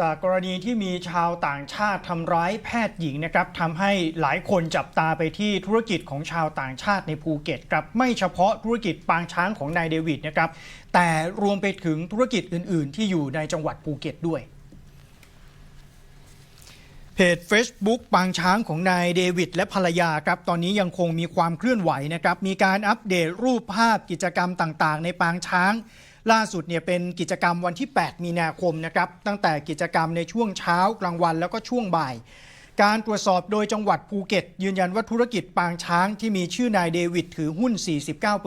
จากกรณีที่มีชาวต่างชาติทำร้ายแพทย์หญิงนะครับทำให้หลายคนจับตาไปที่ธุรกิจของชาวต่างชาติในภูเก็ตครับไม่เฉพาะธุรกิจปางช้างของนายเดวิดนะครับ แต่รวมไปถึงธุรกิจอื่น ๆ ที่อยู่ในจังหวัดภูเก็ตด้วยเพจ Facebook ปางช้างของนายเดวิดและภรรยาครับตอนนี้ยังคงมีความเคลื่อนไหวนะครับมีการอัปเดตรูปภาพกิจกรรมต่างๆ ในปางช้าง ล่าสุดเนี่ยเป็นกิจกรรมวันที่ 8 มีนาคมนะครับตั้งแต่กิจกรรมในช่วงเช้ากลางวันแล้วก็ช่วงบ่าย การตรวจสอบโดยจังหวัดภูเก็ต ยืนยันว่าธุรกิจปางช้างที่มีชื่อนายเดวิดถือหุ้น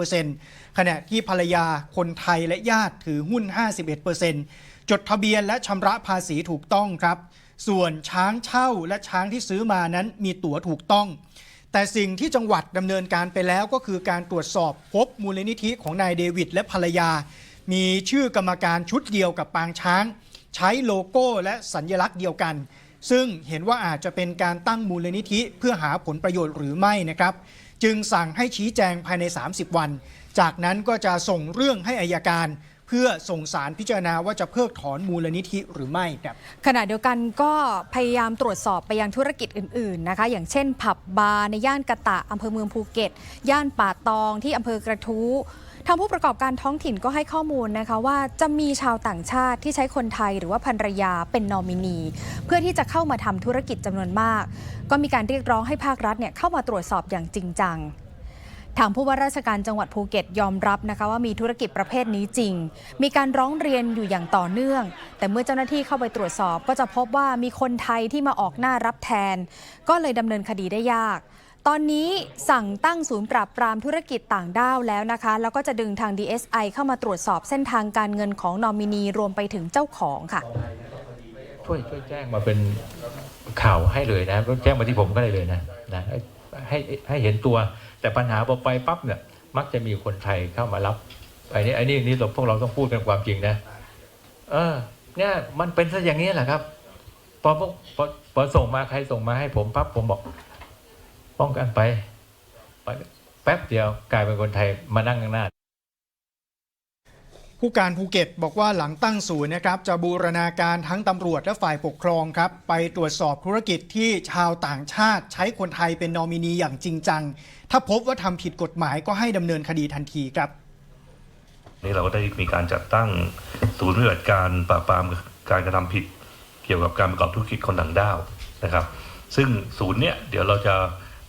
49%ขณะที่ภรรยาคนไทยและญาติถือหุ้น 51%จดทะเบียนและชำระภาษีถูกต้องครับ ส่วนช้างเช่าและช้างที่ซื้อมานั้นมีตั๋วถูกต้องแต่สิ่งที่จังหวัดดำเนินการไปแล้วก็คือการตรวจสอบพบมูลนิธิของนายเดวิดและภรรยา มีชื่อกรรมการชุดเดียวกับปางช้าง ใช้โลโก้และสัญลักษณ์เดียวกัน ซึ่งเห็นว่าอาจจะเป็นการตั้งมูลนิธิเพื่อหาผลประโยชน์หรือไม่นะครับ จึงสั่งให้ชี้แจงภายใน 30 วัน จากนั้นก็จะส่งเรื่องให้อายการเพื่อส่งสารพิจารณาว่าจะเพิกถอนมูลนิธิหรือไม่ครับขณะเดียวกันก็พยายามตรวจสอบไปยังธุรกิจอื่นๆนะคะ อย่างเช่น ผับบาร์ในย่านกะตะอำเภอเมืองภูเก็ต ย่านป่าตองที่อำเภอกระทู้ ทางผู้ประกอบการท้องถิ่นก็ให้ข้อมูลนะคะว่าจะมีชาวต่างชาติที่ใช้คนไทยหรือว่าภรรยาเป็นนอมินี เพื่อที่จะเข้ามาทำธุรกิจจำนวนมาก ก็มีการเรียกร้องให้ภาครัฐเนี่ยเข้ามาตรวจสอบอย่างจริงจังทางผู้ว่าราชการจังหวัดภูเก็ตยอมรับนะคะว่ามีธุรกิจประเภทนี้จริง มีการร้องเรียนอยู่อย่างต่อเนื่อง แต่เมื่อเจ้าหน้าที่เข้าไปตรวจสอบ ก็จะพบว่ามีคนไทยที่มาออกหน้ารับแทน ก็เลยดำเนินคดีได้ยาก ตอนนี้สั่งตั้งศูนย์ปราบปรามธุรกิจต่างด้าวแล้วนะคะ แล้วก็จะดึงทาง DSI เข้ามาตรวจสอบเส้นทางการเงินของนอมินีรวมไปถึงเจ้าของค่ะ ช่วยช่วยแจ้งมาเป็นข่าวให้เลยนะแจ้งมาที่ผมก็ได้เลยนะนะให้ให้เห็นตัว แต่ปัญหาพอไปปั๊บเนี่ยมักจะมีคนไทยเข้ามารับไอ้นี่ไอ้นี่นี่เราพวกเราต้องพูดกันความจริงนะ เออ เนี่ยมันเป็นซะอย่างนี้แหละครับ พอพวกพอพอส่งมาใครส่งมาให้ผมปั๊บผมบอก ป้องกันไปไปแป๊บเดียวกลายเป็นคนไทยมานั่งข้างหน้าผู้การภูเก็ตบอกว่าหลังตั้งศูนย์นะครับจะบูรณาการทั้งตำรวจและฝ่ายปกครองครับ ไปตรวจสอบธุรกิจที่ชาวต่างชาติใช้คนไทยเป็นนอมินีอย่างจริงจัง ถ้าพบว่าทำผิดกฎหมายก็ให้ดำเนินคดีทันทีครับ นี่เราก็ได้มีการจัดตั้งศูนย์ปฏิบัติการปราบปรามการกระทำผิด เกี่ยวกับการประกอบธุรกิจคนต่างด้าวนะครับ ซึ่งศูนย์เนี่ยเดี๋ยวเราจะ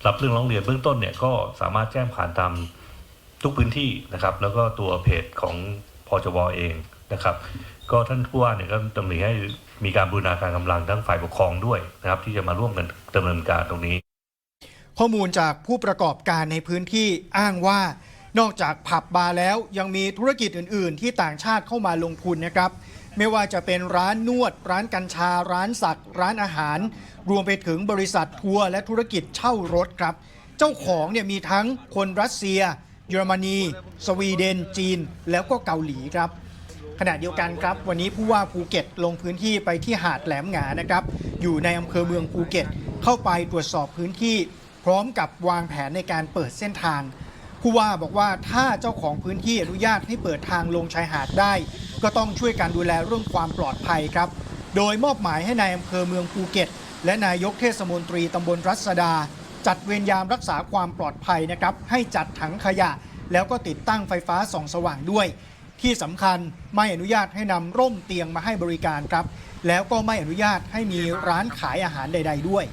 รับเรื่องร้องเรียนเบื้องต้นเนี่ยก็สามารถแจ้งผ่านตามทุกพื้นที่นะครับ แล้วก็ตัวเพจของพจวเองนะครับ ก็ท่านผู้ว่าเนี่ยก็ตำเนิให้มีการบูรณาการกำลังทั้งฝ่ายปกครองด้วยนะครับ ที่จะมาร่วมกันดำเนินการตรงนี้ ข้อมูลจากผู้ประกอบการในพื้นที่อ้างว่า นอกจากผับบาร์แล้วยังมีธุรกิจอื่น ๆ ที่ต่างชาติเข้ามาลงทุนนะครับ ไม่ว่าจะเป็นร้านนวด ร้านกัญชา ร้านสัก ร้านอาหาร รวมไปถึงบริษัททัวร์และธุรกิจเช่ารถครับ เจ้าของเนี่ยมีทั้งคนรัสเซีย เยอรมนี สวีเดน จีน แล้วก็เกาหลีครับขณะเดียวกันครับ วันนี้ผู้ว่าภูเก็ตลงพื้นที่ไปที่หาดแหลมหงานะครับ อยู่ในอำเภอเมืองภูเก็ต เข้าไปตรวจสอบพื้นที่ พร้อมกับวางแผนในการเปิดเส้นทาง ผู้ว่าบอกว่าถ้าเจ้าของพื้นที่อนุญาตให้เปิดทางลงชายหาดได้ ก็ต้องช่วยการดูแลเรื่องความปลอดภัยครับ โดยมอบหมายให้ในายอำเภอเมืองภูเก็ต และนายกเทศมนตรีตำบลรัศดา จัดเวรยามรักษาความปลอดภัยนะครับให้จัดถังขยะ แล้วก็ติดตั้งไฟฟ้าส่องสว่างด้วย ที่สำคัญไม่อนุญาตให้นำร่มเตียงมาให้บริการครับ แล้วก็ไม่อนุญาตให้มีร้านขายอาหารใด ๆ ด้วย